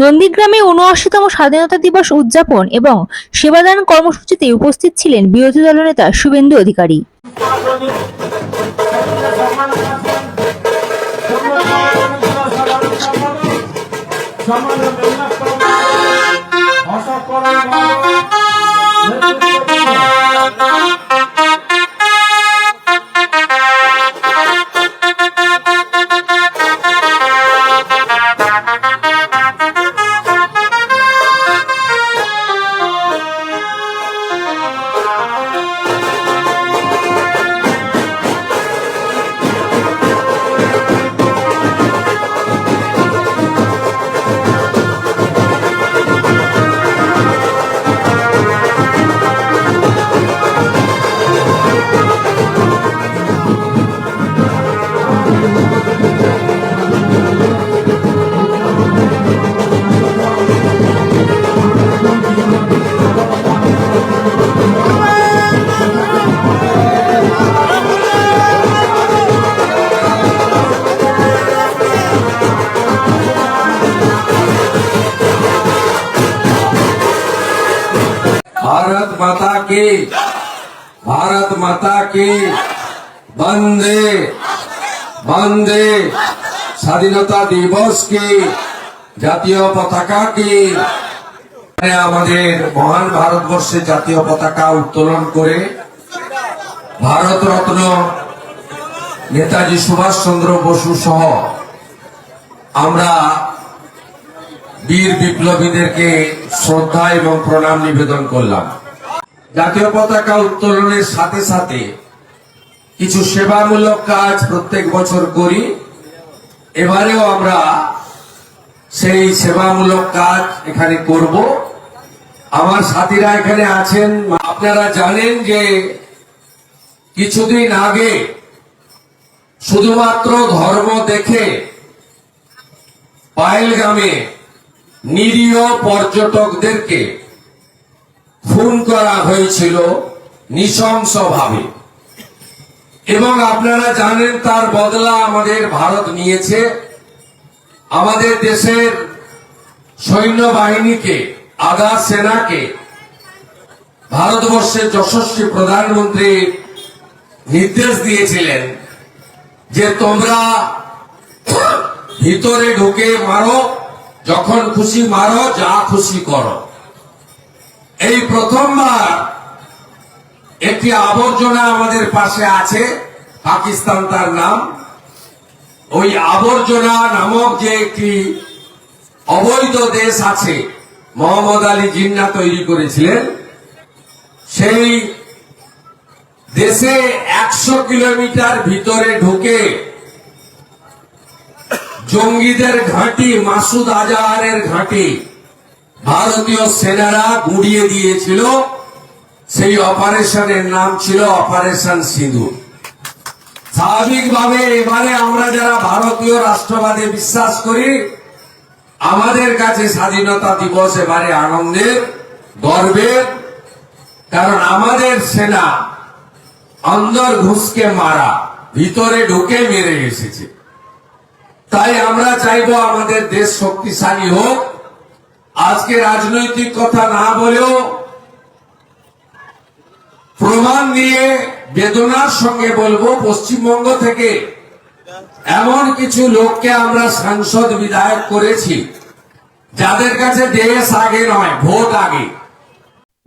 নন্দীগ্রামে উনআশিতম স্বাধীনতা দিবস উদযাপন এবং সেবাদান কর্মসূচিতে উপস্থিত ছিলেন বিরোধী দলনেতা শুভেন্দু অধিকারী। भारत माता की भारत माता की বন্দে বন্দে স্বাধীনতা দিবস কি জাতীয় পতাকা কি এখানে আমাদের মহান ভারতবর্ষের জাতীয় পতাকা উত্তোলন করে ভারত রত্ন নেতাজি সুভাষচন্দ্র বসু সহ আমরা বীর বিপ্লবীদেরকে শ্রদ্ধা এবং প্রণাম নিবেদন করলাম। জাতীয় পতাকা উত্তোলনের সাথে সাথে কিছু সেবামূলক কাজ প্রত্যেক বছর করি। এবারেও আমরা সেই সেবামূলক কাজ এখানে করব। আমার সাথীরা এখানে আছেন। আপনারা জানেন যে কিছুদিন আগে শুধুমাত্র ধর্ম দেখে পায়েলগামে নিরীহ পর্যটকদেরকে খুন করা হয়েছিল নৃশংসভাবে। এবং আপনারা জানেন তার বদলা আমাদের ভারত নিয়েছে। আমাদের দেশের সৈন্যবাহিনীকে, আধা সেনাকে, ভারতবর্ষের যশস্বী প্রধানমন্ত্রী নির্দেশ দিয়েছিলেন যে তোমরা ভিতরে ঢুকে মারো যখন খুশি মারো, যা খুশি করো। এই প্রথমবার একটি আবর্জনা আমাদের পাশে আছে, পাকিস্তান তার নাম। ওই আবর্জনা নামক যে একটি অবৈধ দেশ আছে, মোহাম্মদ আলী জিন্না তৈরি করেছিলেন, সেই দেশে একশো কিলোমিটার ভিতরে ঢুকে জঙ্গিদের ঘাঁটি, মাসুদ আজাহারের ঘাঁটি। ভারতীয় সেনারা গুড়িয়ে দিয়েছিল। সেই অপারেশনের নাম ছিল অপারেশন সিঁদুর স্বাভাবিকভাবে এবারে আমরা যারা ভারতীয় রাষ্ট্রবাদে বিশ্বাস করি, আমাদের কাছে স্বাধীনতা দিবস এবারে আনন্দের, গর্বের। কারণ আমাদের সেনা অন্দর ঘুষকে মারা, ভিতরে ঢুকে মেরে এসেছে। তাই আমরা চাইব আমাদের দেশ শক্তিশালী হোক। আজকে রাজনৈতিক কথা না বলেও প্রমাণ দিয়ে বেদনার সঙ্গে বলব, পশ্চিমবঙ্গ থেকে এমন কিছু লোককে আমরা সাংসদ বিধায়ক করেছি, যাদের কাছে দেশ আগে নয়, ভোট আগে।